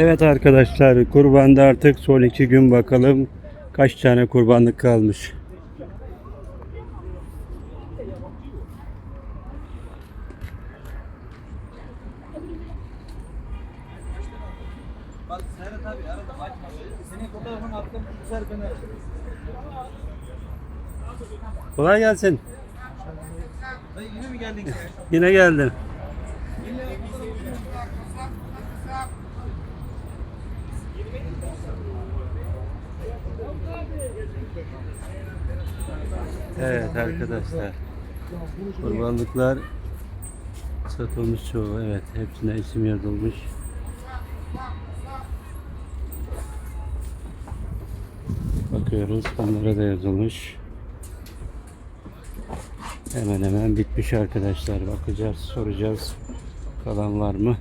Evet arkadaşlar kurbanda artık son iki gün bakalım kaç tane kurbanlık kalmış. Kolay gelsin. Yine mi geldin? Yine geldin. Evet arkadaşlar. Kurbanlıklar satılmış çoğu. Evet hepsine isim yazılmış. Bakıyoruz onlara da yazılmış. Hemen hemen bitmiş arkadaşlar. Bakacağız, soracağız. Kalan var mı?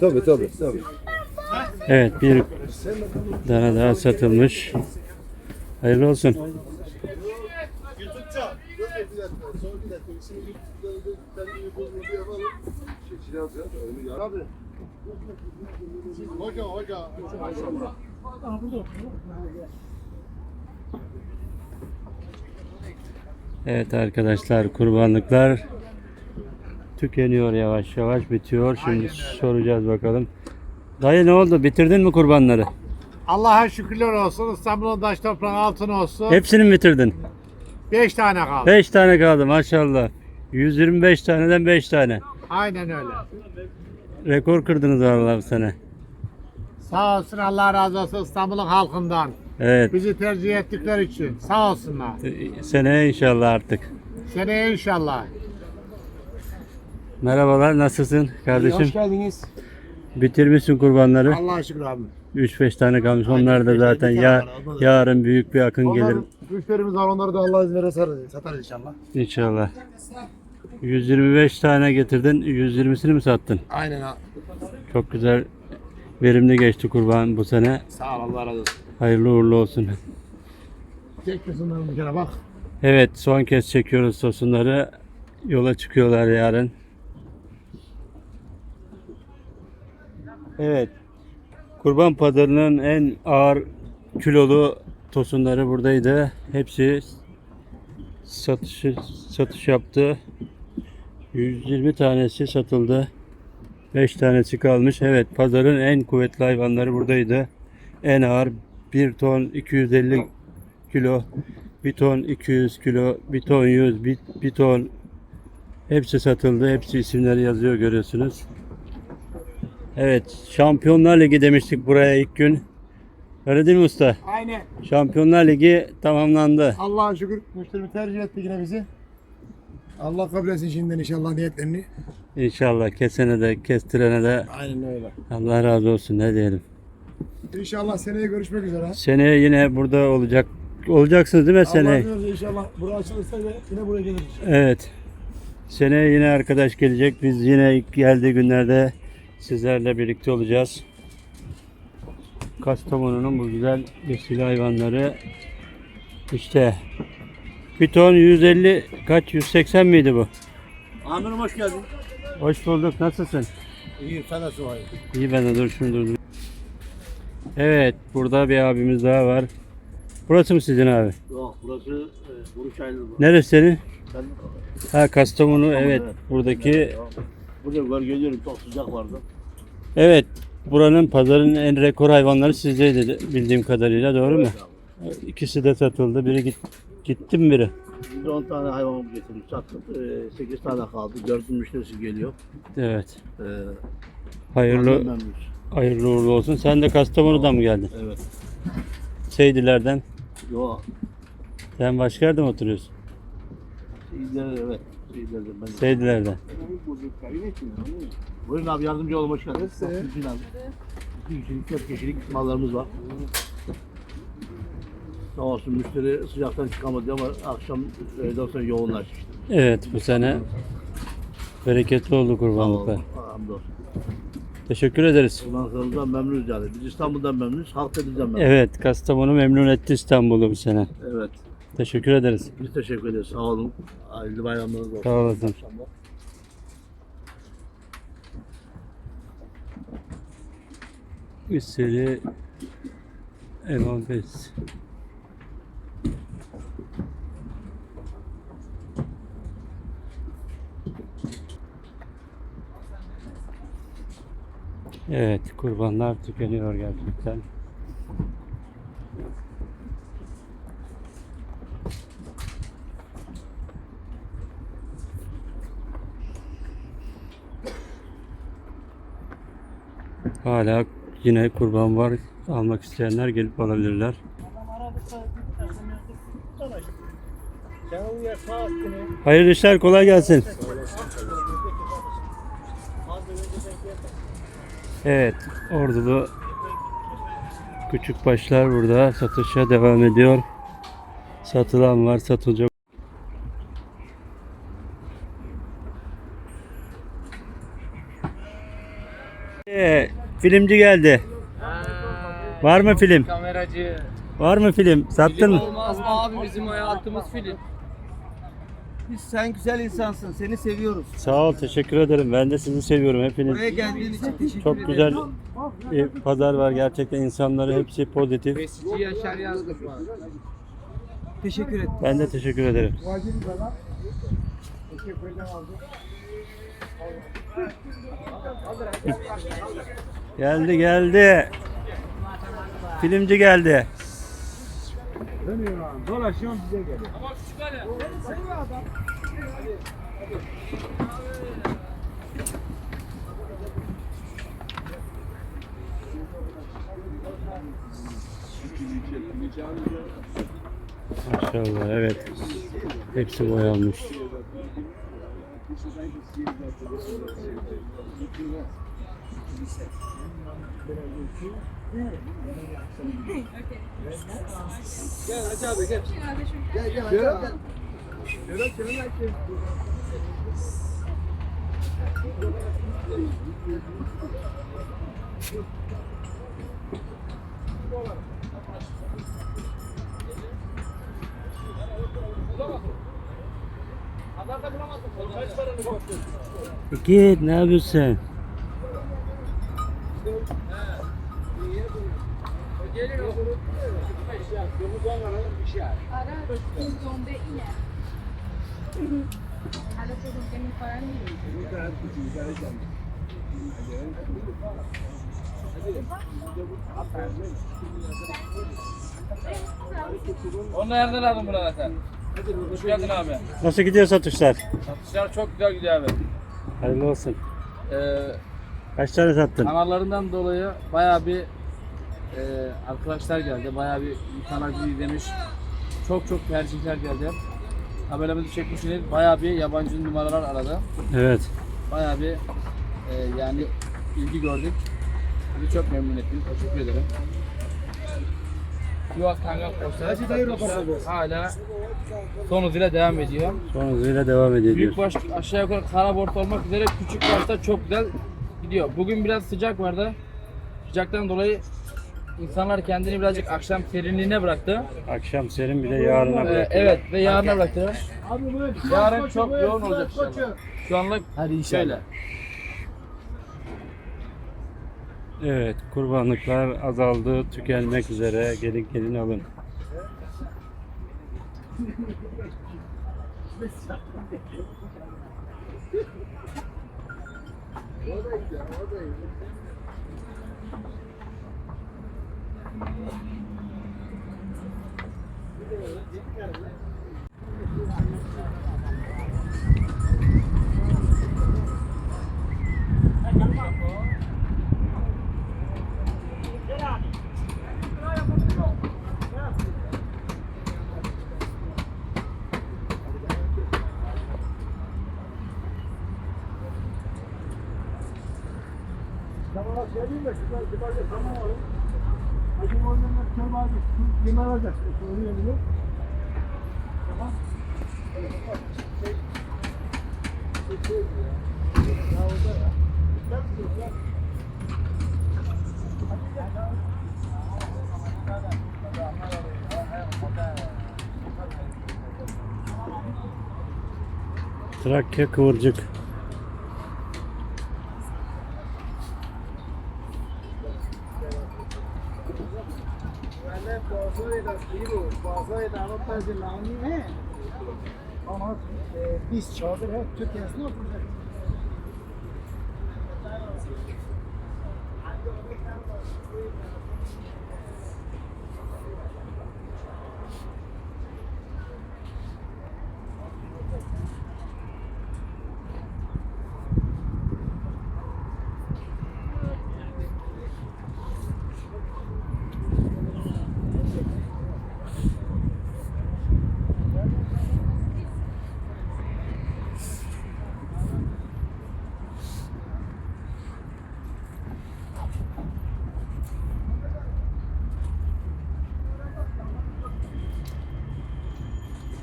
Tabii tabii tabii. Evet bir tane daha satılmış. Hayırlı olsun. Hoca hoca. Evet arkadaşlar kurbanlıklar tükeniyor yavaş yavaş bitiyor. Şimdi soracağız bakalım. Dayı ne oldu? Bitirdin mi kurbanları? Allah'a şükürler olsun. İstanbul'un taş toprağı altın olsun. Hepsini mi bitirdin? 5 tane kaldı. 5 tane kaldı maşallah. 125 taneden 5 tane. Aynen öyle. Rekor kırdınız vallahi bu sene. Sağ olsun Allah razı olsun İstanbul'un halkından. Evet. Bizi tercih ettikleri için. Sağ olsunlar. Seneye inşallah artık. Seneye inşallah. Merhabalar nasılsın kardeşim? Hoş geldiniz. Bitirmişsin kurbanları. Allah'a şükür abi. 3-5 tane kalmış. Onlar da zaten ya, yarın büyük bir akın gelir Onların müşterimiz var onları da Allah izin verirse satarız inşallah. inşallah. 125 tane getirdin. 120'sini mi sattın? Aynen ha. Çok güzel verimli geçti kurban bu sene. Sağ ol Allah razı olsun. Hayırlı uğurlu olsun. Çek kızımdan bir kere bak. Evet son kez çekiyoruz tosunları. Yola çıkıyorlar yarın. Evet. Kurban pazarının en ağır kilolu tosunları buradaydı. Hepsi satış satış yaptı. 120 tanesi satıldı. 5 tanesi kalmış. Evet, pazarın en kuvvetli hayvanları buradaydı. En ağır 1 ton 250 kilo, 1 ton 200 kilo, 1 ton 100, 1, 1 ton hepsi satıldı. Hepsi isimleri yazıyor görüyorsunuz. Evet, Şampiyonlar Ligi demiştik buraya ilk gün. Öyle değil mi usta? Aynen. Şampiyonlar Ligi tamamlandı. Allah'a şükür müşterimi tercih etti yine bizi. Allah kabul etsin şimdiden inşallah niyetlerini. İnşallah kesene de kestirene de Aynen öyle. Allah razı olsun ne diyelim. İnşallah seneye görüşmek üzere. Seneye yine burada olacak olacaksınız değil mi Allah seneye? verirse inşallah bura açılırsa ve yine buraya geliriz. Evet. Seneye yine arkadaş gelecek. Biz yine ilk geldiği günlerde sizlerle birlikte olacağız. Kastamonu'nun bu güzel besili hayvanları işte bir ton 150 kaç 180 miydi bu? Amirim hoş geldin. Hoş bulduk. Nasılsın? İyi fenası var. İyi ben de dur şunu dur. Evet burada bir abimiz daha var. Burası mı sizin abi? Yok burası e, Buruş Aydın. Neresi senin? Ben Ha Kastamonu evet buradaki buraya var geliyorum çok sıcak vardı. Evet, buranın pazarın en rekor hayvanları sizdeydi de- bildiğim kadarıyla doğru mu? İkisi de satıldı. Biri git, gitti mi biri? Biz 10 tane hayvan getirdik sattık. 8 tane kaldı. 4 müşterisi geliyor. Evet. Ee, Hayırlı memnunuz. Hayırlı uğurlu olsun. Sen de Kastamonu'dan mı geldin? Evet. Seydiler'den. Yo, Sen başka yerde mi oturuyorsun? iyiler evet. İyiler ben. Seydiler'den. Buyurun abi yardımcı olun hoş geldiniz. Abi. İki kişilik, dört kişilik mallarımız var. Sağ olsun müşteri sıcaktan çıkamadı ama akşam öğleden sonra yoğunlaştı. Evet, bu sene bereketli oldu kurbanlıklar. Hamdolsun. Teşekkür ederiz. Kullanıcılarımızdan memnunuz yani. Biz İstanbul'dan memnunuz, halk da bizden memnun. Evet, Kastamonu memnun etti İstanbul'u bu sene. Evet. Teşekkür ederiz. Biz teşekkür ederiz. Sağ olun. Hayırlı bayramlarınız olsun. Sağ olasın. Üst seri M15. Evet, kurbanlar tükeniyor gerçekten. Hala yine kurban var. Almak isteyenler gelip alabilirler. Hayırlı işler, kolay gelsin. Evet, ordulu küçük başlar burada satışa devam ediyor. Satılan var, satılacak. Ee, filmci geldi. Var mı film? Kameracı. Var mı film? Sattın mı? Olmaz mı abi bizim hayatımız film. Biz sen güzel insansın. Seni seviyoruz. Sağ ol, teşekkür ederim. Ben de sizi seviyorum hepiniz. Buraya geldiğin için teşekkür Çok ederim. güzel bir pazar var gerçekten insanları hepsi pozitif. Besici Yaşar yazdık bana. Teşekkür ederim. Ben de teşekkür ederim. Geldi geldi. Filmci geldi. Maşallah evet. Hepsi boyanmış. Gel Hacı abi gel. Gel gel Hacı abi. Gel gel gel. gel. Git ne yapıyorsun? Onu nereden aldın burada sen? Hoş geldin abi. Nasıl gidiyor satışlar? Satışlar çok güzel gidiyor abi. Hayırlı olsun. Ee, Kaç tane sattın? kanallarından dolayı bayağı bir e, arkadaşlar geldi. Bayağı bir bizi izlemiş. Çok çok tercihler geldi. Tabelamızı çekmişsiniz. Bayağı bir yabancı numaralar aradı. Evet. Bayağı bir e, yani ilgi gördük. Bizi çok memnun ettin. Teşekkür ederim. Yuva Kangal Konser hala son hızıyla devam ediyor. Son hızıyla devam ediyor. Büyük baş aşağı yukarı kara bort olmak üzere küçük başta çok güzel gidiyor. Bugün biraz sıcak vardı. Sıcaktan dolayı insanlar kendini birazcık akşam serinliğine bıraktı. Akşam serin bir de yarına Ee, evet ve yarına bıraktılar. Yarın çok yoğun olacak inşallah. Şu anlık Hadi inşallah. şöyle. Evet, kurbanlıklar azaldı, tükenmek üzere. Gelin gelin alın. Tamam, şey değil mi? Şunlar bir parça tamam oğlum. Benim oyunumda Trakya Kıvırcık. Biz çadır hep Türkiye'sine oturacak.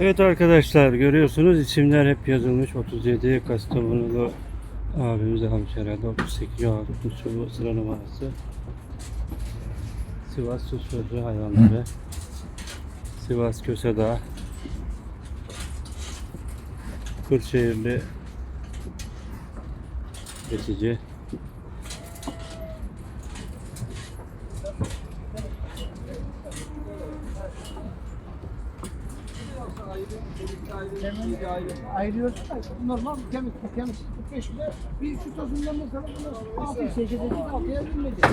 Evet arkadaşlar görüyorsunuz isimler hep yazılmış. 37 Kastamonulu abimiz almış herhalde. 38 almış bu sıra numarası. Sivas Su hayvanları. Sivas Kösedağ. Kırşehirli geçici. Ayırıyoruz. Normal kemik, kemik 45 kilo. Bir şu tozundan mesela bunu 6 8 edip 6'ya binmeyecek.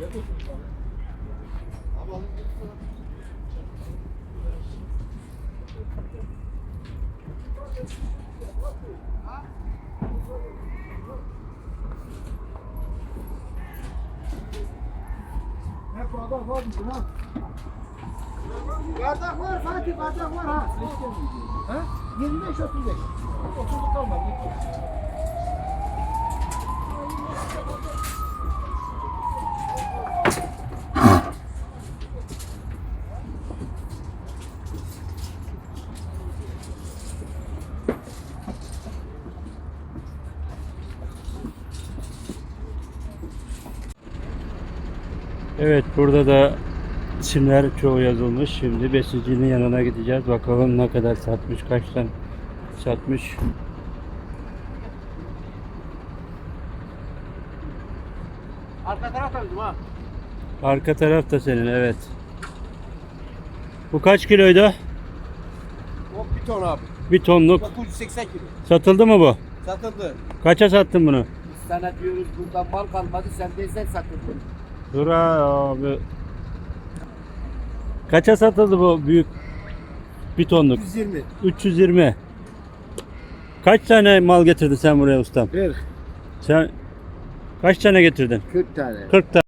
Hep bardak var bizim ha. Bardak var Fatih, bardak var ha. Ha? 25 35. 30'luk kalmadı. Evet burada da isimler çoğu yazılmış. Şimdi besicinin yanına gideceğiz. Bakalım ne kadar satmış, kaç tane satmış. Arka taraf da bizim ha. Arka taraf da senin evet. Bu kaç kiloydu? O bir ton abi. Bir tonluk. 980 kilo. Satıldı mı bu? Satıldı. Kaça sattın bunu? Biz sana diyoruz burada mal kalmadı sen değilsen satıldın. Dur abi. Kaça satıldı bu büyük bir tonluk? 120. 320. Kaç tane mal getirdin sen buraya ustam? 40. Sen kaç tane getirdin? 40 tane. 40 tane.